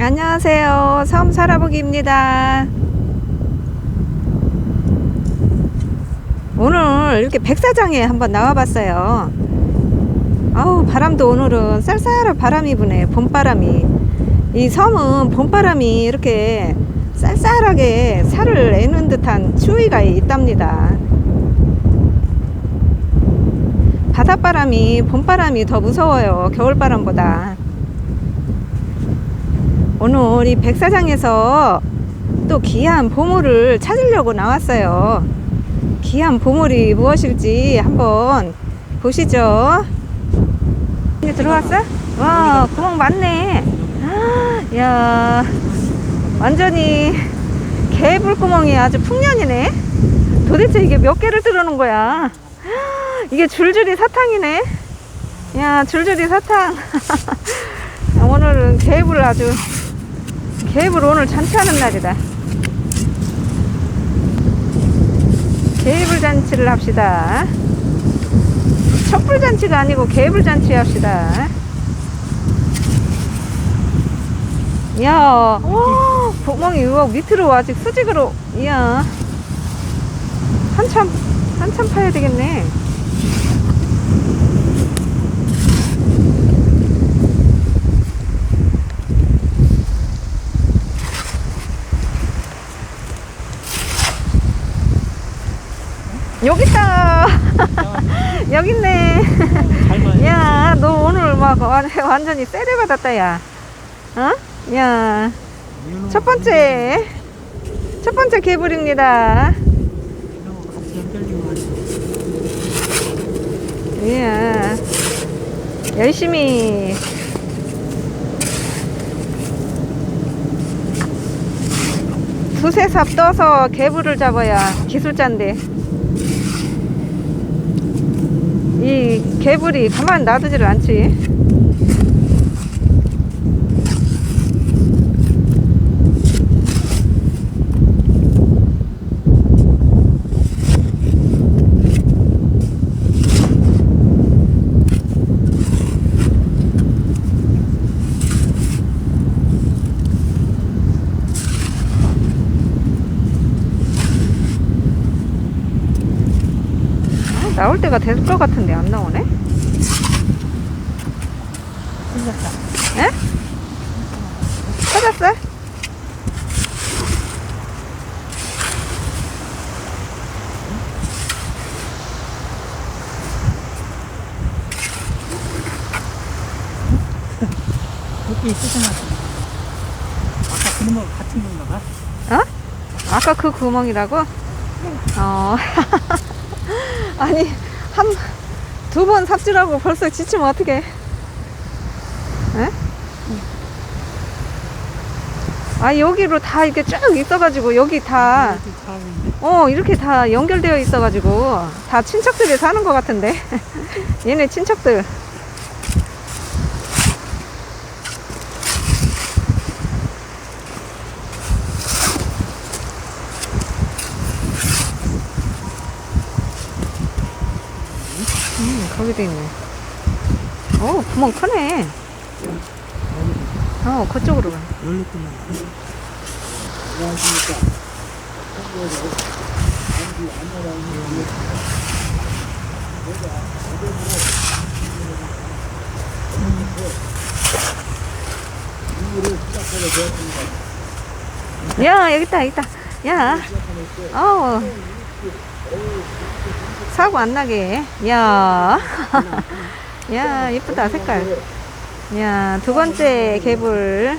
안녕하세요. 섬 살아보기입니다. 오늘 이렇게 백사장에 한번 나와봤어요. 아우, 바람도 오늘은 쌀쌀한 바람이 부네, 봄바람이. 이 섬은 봄바람이 이렇게 쌀쌀하게 살을 내는 듯한 추위가 있답니다. 바닷바람이 봄바람이 더 무서워요. 겨울바람보다. 오늘 이 백사장에서 또 귀한 보물을 찾으려고 나왔어요. 귀한 보물이 무엇일지 한번 보시죠. 이제 들어왔어? 와, 구멍 많네. 아, 야, 완전히 개불구멍이 아주 풍년이네. 도대체 이게 몇 개를 뚫어놓은 거야? 이게 줄줄이 사탕이네. 야, 줄줄이 사탕. 오늘은 개불 아주 개불 오늘 잔치하는 날이다. 개불 잔치를 합시다. 촛불 잔치가 아니고 개불 잔치 합시다. 이야, 와, 구멍이 우와, 밑으로 아직 수직으로, 이야. 한참, 한참 파야 되겠네. 여기 있다. 여기 있네. 야, 너 오늘 막 완- 완전히 세례 받았다, 야. 어? 야. 첫 번째. 첫 번째 개불입니다. 이야. 열심히. 두세 삽 떠서 개불을 잡아야 기술자인데. 이 개불이 가만 놔두지를 않지. 나올 때가 될것 같은데 안 나오네? 에? 찾았어? 여기 있으잖아. 아까 그놈 같은 건가 봐. 어? 아까 그 구멍이라고? 어. 아니, 한, 두 번 삽질하고 벌써 지치면. 에? 아, 여기로 다 이렇게 쭉 있어가지고, 여기 다. 어, 이렇게 다 연결되어 있어가지고, 다 친척들이 사는 것 같은데. 얘네 친척들. 음, 거기도 있네. 어, 구멍 크네. 어, 그쪽으로 가. 열렸구나. 야, 여기 있다, 여기 있다. 야, 어 사고 안 나게. 야, 야, 이쁘다, 색깔. 야, 두 번째 개불.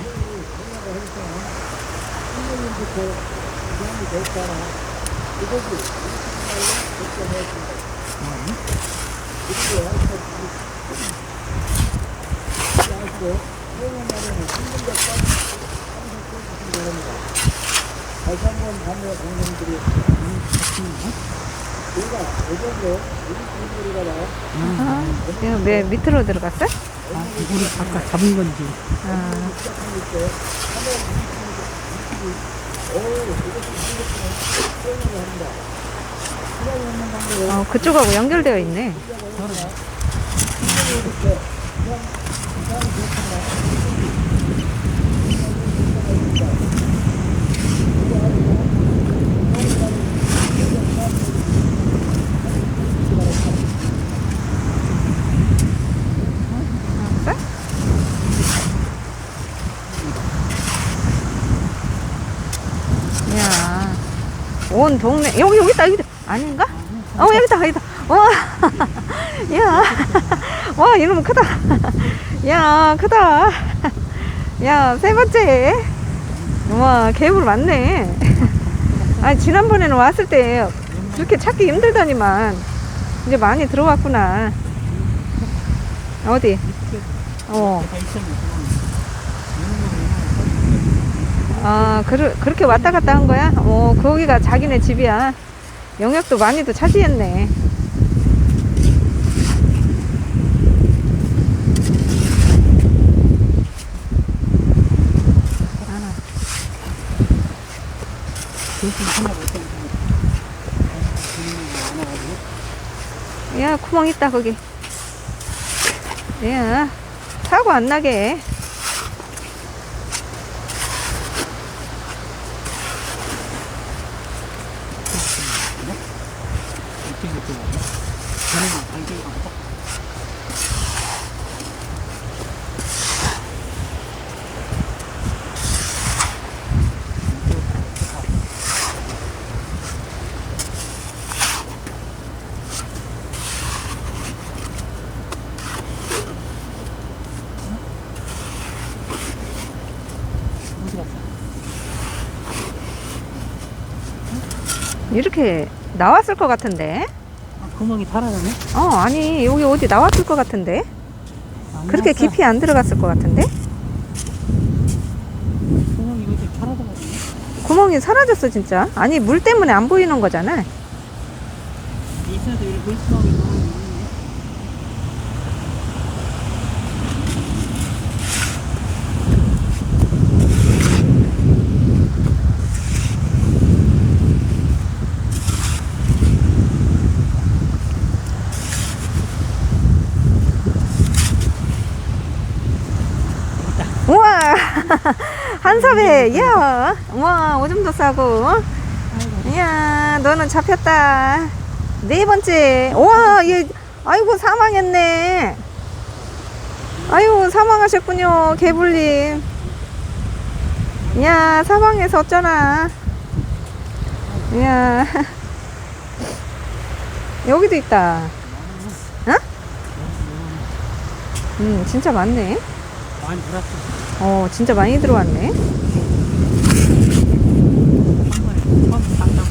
아, 이거 왜 밑으로 들어갔어? 아, 이거를 아까 잡은 건지. 아, 어, 그쪽하고 연결되어 있네. 온 동네. 여기 여기 있다 여기 있다. 아닌가? 어 여기다 여기다. 와야. 와 이놈 크다. 야 크다. 야 세 번째. 와 개불 많네. 아 지난번에는 왔을 때 그렇게 찾기 힘들더니만 이제 많이 들어왔구나. 어디? 어 다 있었는데 아, 그르, 그렇게 왔다 갔다 한 거야? 어, 거기가 자기네 집이야. 영역도 많이도 차지했네. 야, 구멍 있다, 거기. 야, 사고 안 나게. 이쪽에 들어가네 저는 발견이 없다 어디 갔어? 이렇게 나왔을 것 같은데? 아, 구멍이 사라졌네? 어, 아니, 여기 어디 나왔을 것 같은데? 안 그렇게 나왔어. 깊이 안 들어갔을 것 같은데? 구멍이 이렇게 사라져가지고 구멍이 사라졌어, 진짜. 아니, 물 때문에 안 보이는 거잖아. 있어도 이렇게 물구멍이 너무 3,400. 야, 와, 오줌도 싸고. 야, 너는 잡혔다. 네 번째. 와, 얘, 아이고, 사망했네. 아유, 사망하셨군요. 개불님. 야, 사망해서 어쩌나. 야. 여기도 있다. 응? 진짜 많네. 많이 들었어 어, 진짜 많이 들어왔네. 한 번에 처음 당당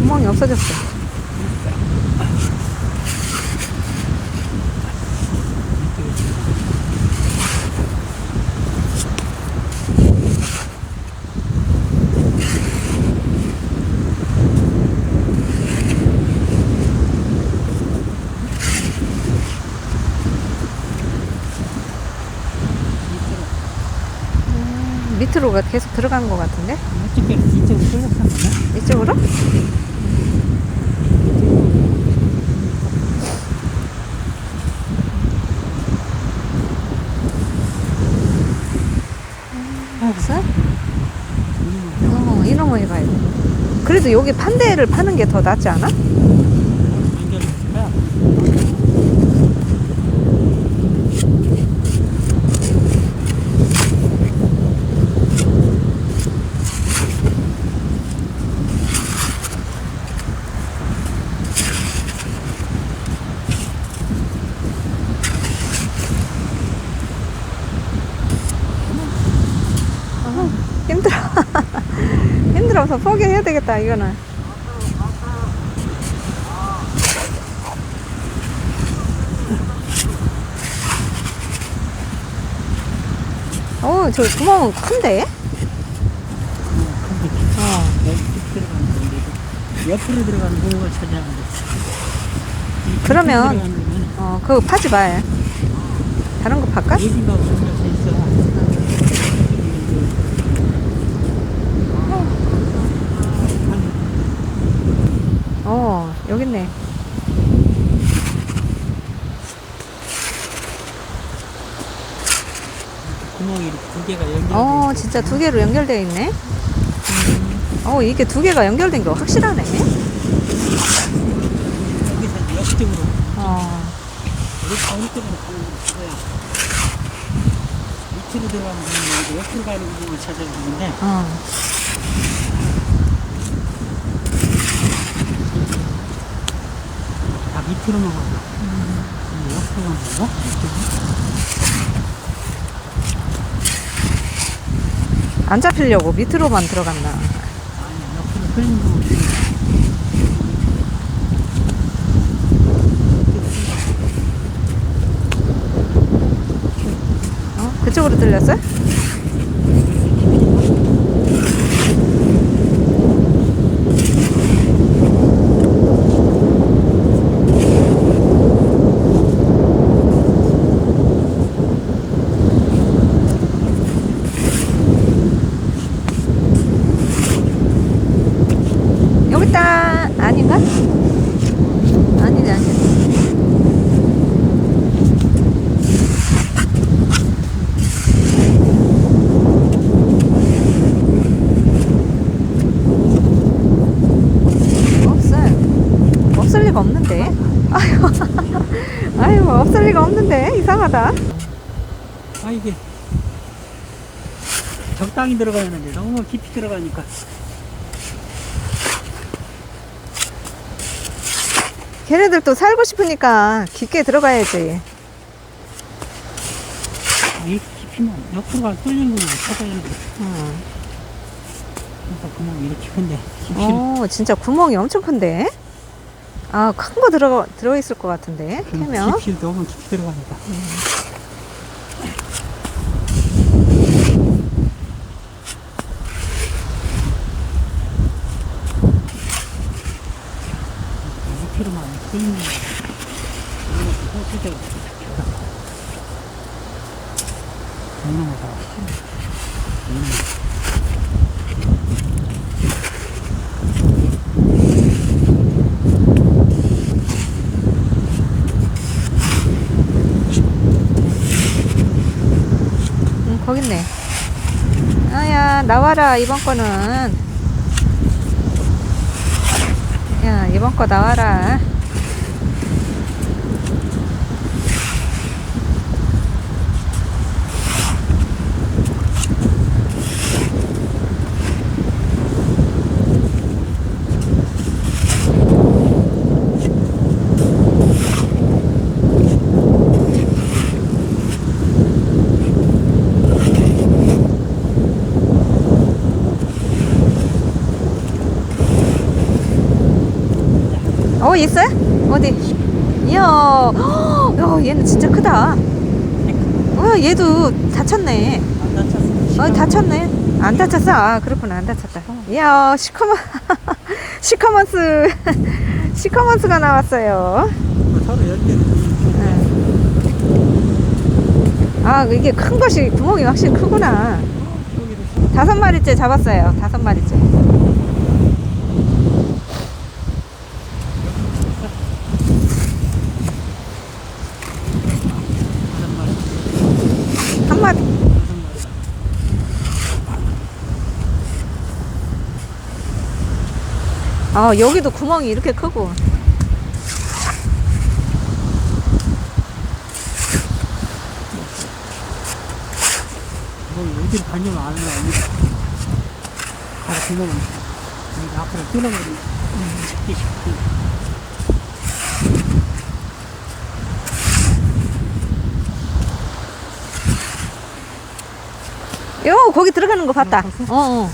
구멍이 없어졌어. 밑으로가 계속 들어간 것 같은데? 이쪽에 이쪽으로? 이쪽으로? 없어? 어, 돼. 그래도 여기 판대를 파는 게 더 낫지 않아? 연결됐을까? 힘들어. 힘들어서 되겠다, 이거는. 어, 저 구멍은 큰데? 어. 옆으로 들어가는 돼. 이 그러면- 거는 어, 그거 파지 마. 다른 거 팔까? 여기가 걸려서 있어. 어, 여기 있네. 구멍이 두 개가 연결돼. 어. 진짜 두 개로 연결되어 있네. 음. 어, 이게 두 개가 연결된 게 확실하네. 어. 이렇게 어느 쪽으로 가는 거야 밑으로 가는 구멍을 찾아야 되는데 어. 다 밑으로만 가고 음, 옆으로? 이쪽으로? 안 잡히려고 밑으로만 들어갔나. 아니 옆으로 흘린 어? 그쪽으로 들렸어요? 여기 있다. 아닌가? 아니네, 아니네. 없어요. 없을 리가 없는데. 아유, 아유, 없는데. 이상하다. 아 이게 적당히 들어가야 하는데 너무 깊이 들어가니까 걔네들도 살고 싶으니까 깊게 들어가야지. 아, 이렇게 깊이면 옆으로 가 뚫린 구멍을 찾아야 돼 음. 그러니까 구멍이 이렇게 큰데 깊이를 오, 진짜 구멍이 엄청 큰데? 아, 큰 거 들어, 들어있을 것 같은데, 캐면. 깊이 너무 깊이 들어가니까 밑으로만 뚫리는 거 이렇게 호수대가 먹는 거다 응, 거기 있네. 아야, 나와라, 이번 거는. 야, 이번 거 나와라. 있어요? 어디? 이야, 헉, 야, 얘는 진짜 크다. 어, 얘도 다쳤네. 안 다쳤어 어, 다쳤네. 안 다쳤어? 아, 그렇구나. 안 다쳤다. 이야, 시커먼, 시커먼스, 시커먼스가 나왔어요. 서로 응. 아, 이게 큰 것이 구멍이 확실히 크구나. 다섯 마리째 잡았어요. 다섯 마리째. 한 마리. 아, 여기도 구멍이 이렇게 크고. 뭐 어디를 다니면 아는 거 아니야. 가서 그거는 여기 앞으로 뚫어버리면 찾기 쉽고. 요, 거기 들어가는 거 봤다. 봤어? 어, 어.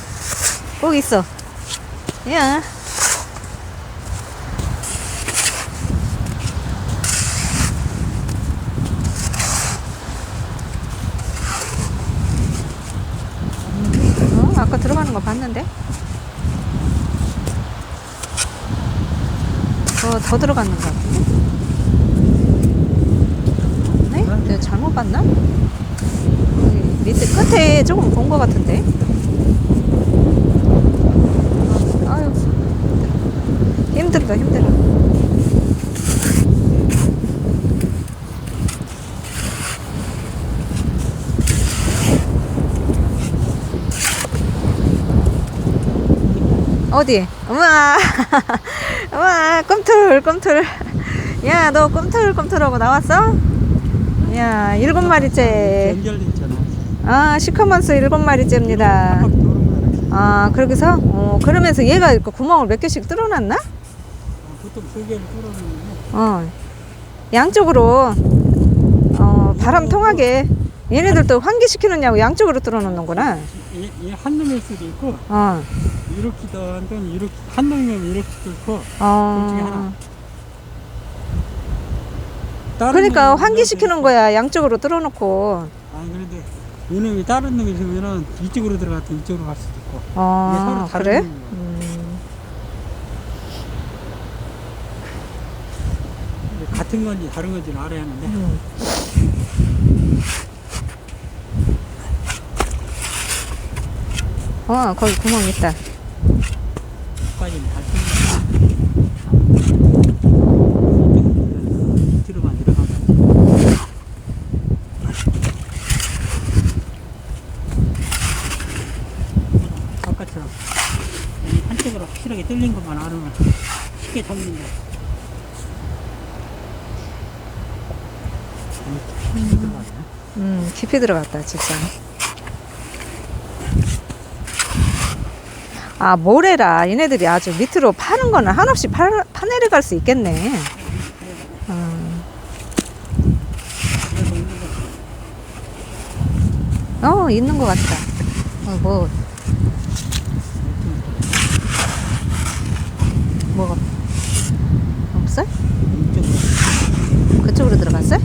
거기 있어. 야. 어, 아까 들어가는 거 봤는데? 더, 더 들어가는 거 같은데? 네? 내가 잘못 봤나? 여기 밑에 끝에 조금 본거 같은데? 아유, 힘들다, 힘들어. 어디? 우와, 우 와, 꿈틀, 꿈틀. 야, 너 꿈틀 꿈틀하고 나왔어? 야, 일곱 마리째. 아, 시커먼스 일곱 마리째입니다. 아, 그러고서? 어, 그러면서 얘가 이렇게 구멍을 몇 개씩 뚫어놨나? 어, 보통 두 개를 뚫어놓는데 어, 양쪽으로, 어, 바람 통하게. 얘네들도 환기시키느냐고 양쪽으로 뚫어놓는구나. 얘, 얘한 놈일 수도 있고 어, 이렇게도 한 놈, 이렇게 한 놈이면 이렇게 뚫고 어. 둘 중에 하나. 다른 그러니까 놈이 환기시키는 거야. 양쪽으로 뚫어놓고. 아 그런데 이놈이 다른 놈이 있으면은 이쪽으로 들어갔다 이쪽으로 갈 수도 있고 이게 어, 서로 다른 그래? 놈이야. 음. 같은 건지 다른 건지를 알아야 하는데 음. 어, 거기 구멍 있다. 잘 쓰는 밑으로만 들어가면 아까처럼 이 한쪽으로 확실하게 뚫린 것만 알으면 쉽게 잡는다. 깊이. 음, 깊이 들어갔다, 진짜. 아, 모래라. 얘네들이 아주 밑으로 파는 거는 한없이 파, 파내려갈 수 있겠네. 음. 어, 있는 것 같다. 어, 뭐, 뭐가, 없어? 그쪽으로 들어갔어? 아니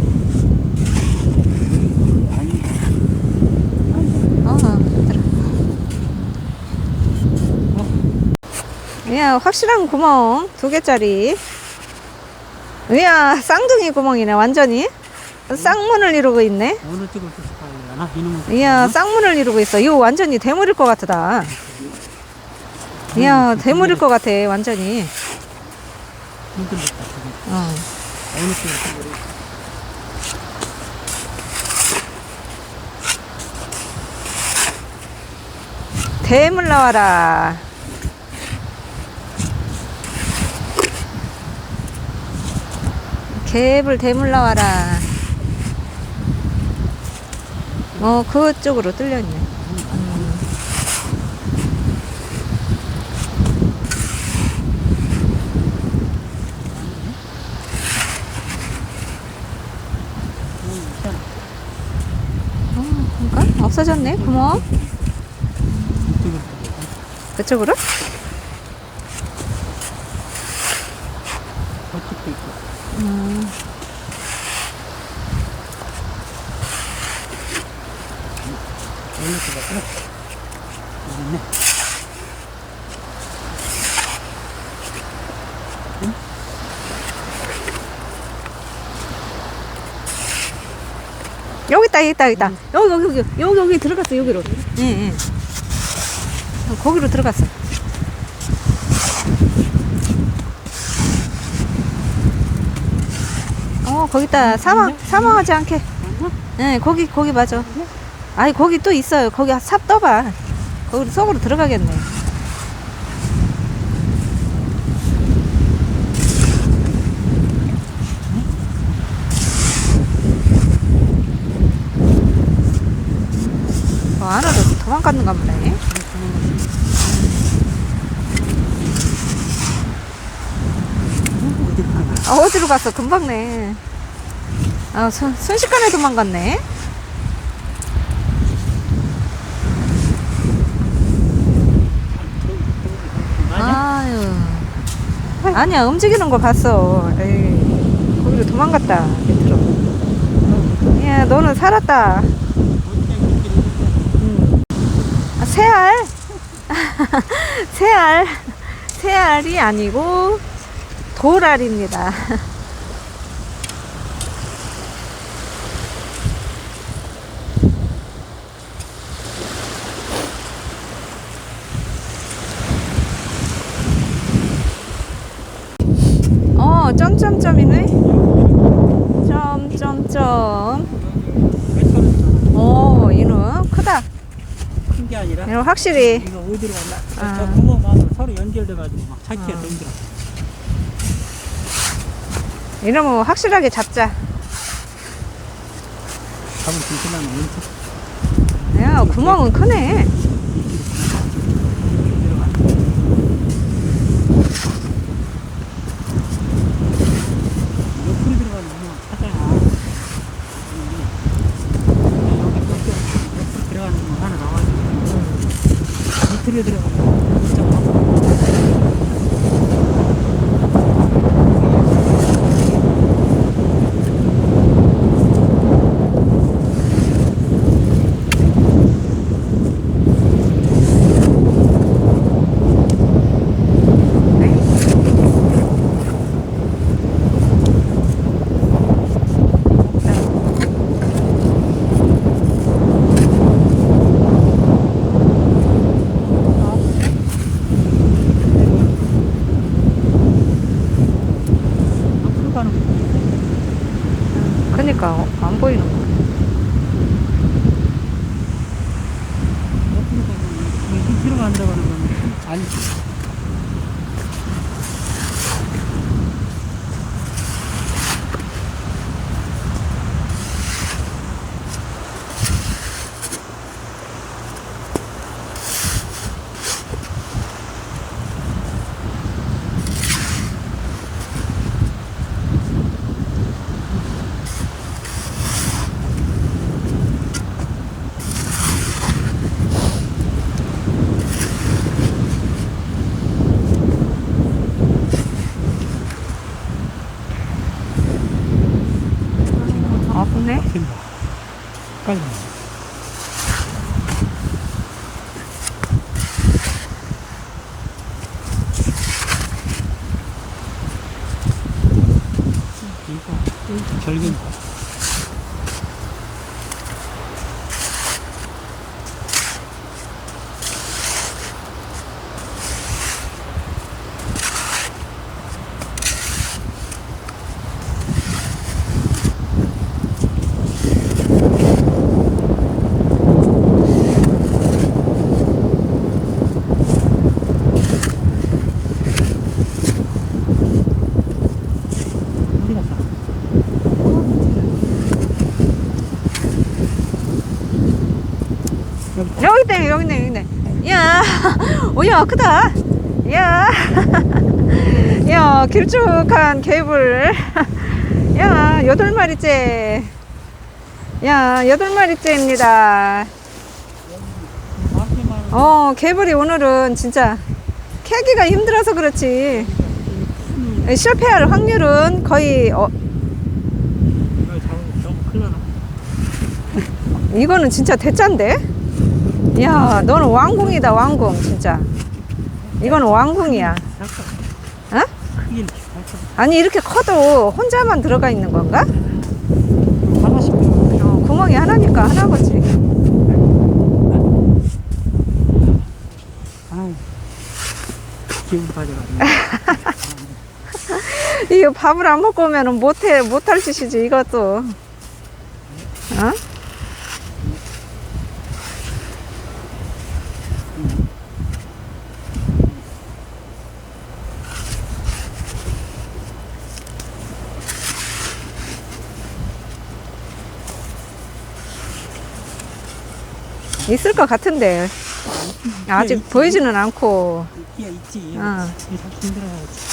어, 들어. 야, 확실한 구멍 두 개짜리. 이야, 쌍둥이 구멍이네, 완전히. 쌍문을 이루고 있네. 어느 쪽을 뚫을까 하나 이놈은 이야, 쌍문을 이루고 있어. 이거 완전히 대물일 것 같다. 이야, 대물일 것 같아, 완전히. 어. 어느 뚫을까 대물 나와라. 개불 대물 나와라. 어, 그쪽으로 뚫려있네. 음. 어? 없어졌네, 구멍. 그쪽으로? 저쪽도 있고 음. 여기 있네 여기 있다, 여기 있다, 여기 있다. 여기, 여기, 여기, 여기, 여기 들어갔어, 여기로. 예, 예. 어, 거기로 들어갔어. 거기 있다. 사망, 사망하지 않게. 예, 거기, 거기 맞아. 아니, 거기 또 있어요. 거기 삽 떠봐. 거기 속으로 들어가겠네. 어, 안으로 도망갔는가 보네. 가나 아, 어디로 갔어? 금방네. 아, 순, 순식간에 도망갔네. 아유. 아니야, 움직이는 거 봤어. 에이, 거기로 도망갔다, 밑으로. 야, 너는 살았다. 음. 아, 새알? 새알. 새알이 아니고 돌알입니다. 어, 점점점이네. 점점점. 오, 이놈 크다. 큰게 아니라 이놈 확실히. 이거 어디로 갔나? 아. 저 구멍만으로 서로 연결돼가지고 막 찾기가 아. 더 힘들어. 이러면 확실하게 잡자. 수 있으면 왼쪽 야, 구멍은 크네. 오야, 크다. 야, 야, 길쭉한 개불. 야, 여덟 마리째. 야, 여덟 마리째입니다. 어, 개불이 오늘은 진짜 캐기가 힘들어서 그렇지. 실패할 확률은 거의, 어. 이거는 진짜 대짠데? 야, 너는 왕궁이다, 왕궁, 진짜. 이거는 왕궁이야. 어? 아니, 이렇게 커도 혼자만 들어가 있는 건가? 어, 구멍이 하나니까 하나거지. 이거 밥을 안 먹고 오면은 못해, 못할 짓이지, 이것도. 어? 있을 것 같은데. 아직 있지. 보이지는 않고. 있기야 있지. 어. 이게 참 힘들어가지고.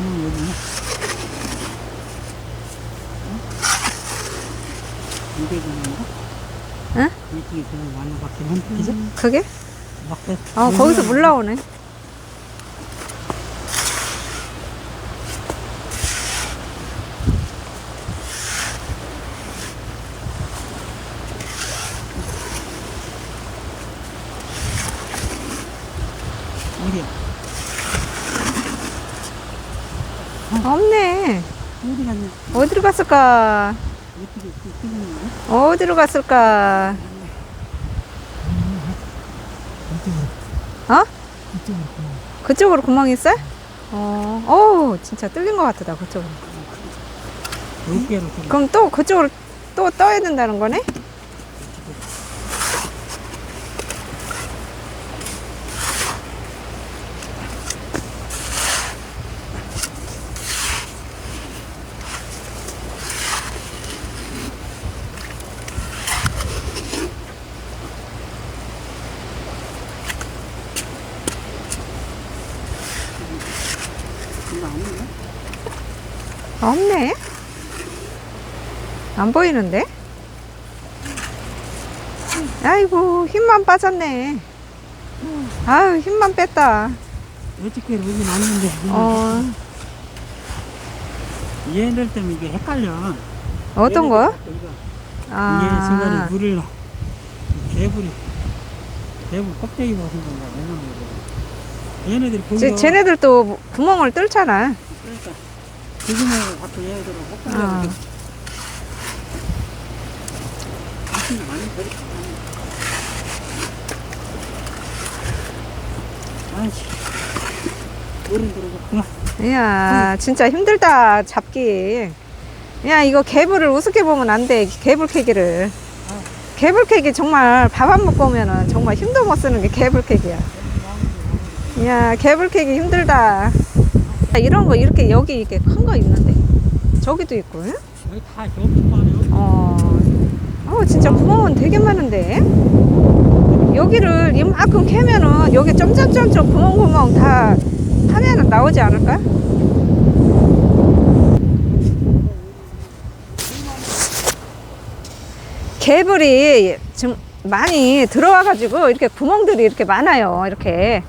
음, 여기. 이게 되는가? 응? 이쪽에 그냥 완전 밖에 한? 그게? 막 어, 거기서 물 나오네. 어디야? 없네. 어디 갔냐? 어디로 갔을까? 어디로 갔을까? 어? 그쪽으로 구멍 있어? 어, 어우, 진짜 뚫린 것 같다, 그쪽으로. 그럼 또 그쪽으로 또 떠야 된다는 거네? 없네. 안 보이는데? 아이고, 힘만 빠졌네. 아유, 힘만 뺐다. 어저께 오긴 왔는데. 어, 얘들 때문에 이게 헷갈려. 어떤 거? 이거. 이게 아, 중간에 물을 개불이 개불 껍데기 벗은 건가. 얘네들이 쟤네들도 구멍을 뚫잖아. 많이 버리고. 아이씨. 어른들은 그만. 이야, 진짜 힘들다, 잡기. 야, 이거 개불을 우습게 보면 안 돼, 개불 캐기를. 개불 캐기 정말 밥 안 먹고 오면은 정말 힘도 못 쓰는 게 개불 캐기야. 야, 개불 캐기 힘들다. 아, 이런 거 이렇게 여기 이렇게 큰 거 있는데. 저기도 있고, 응? 여기 다 엄청 많아요. 어, 어, 진짜 구멍은 되게 많은데. 여기를 이만큼 캐면은 여기 점점점점 구멍구멍 다 하면은 나오지 않을까? 개불이 좀 많이 들어와가지고 이렇게 구멍들이 이렇게 많아요. 이렇게.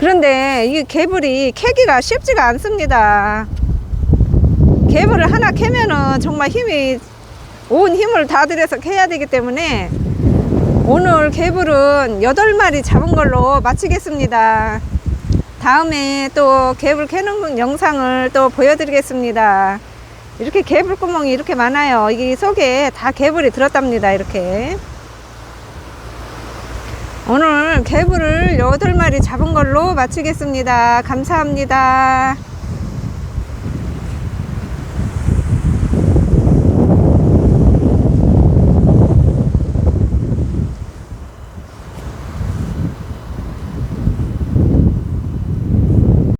그런데 이 개불이 캐기가 쉽지가 않습니다. 개불을 하나 캐면은 정말 힘이 온 힘을 다 들여서 캐야 되기 때문에 오늘 개불은 8마리 잡은 걸로 마치겠습니다. 다음에 또 개불 캐는 영상을 또 보여드리겠습니다. 이렇게 개불 구멍이 이렇게 많아요. 이 속에 다 개불이 들었답니다. 이렇게. 오늘 개불을 8마리 잡은 걸로 마치겠습니다. 감사합니다.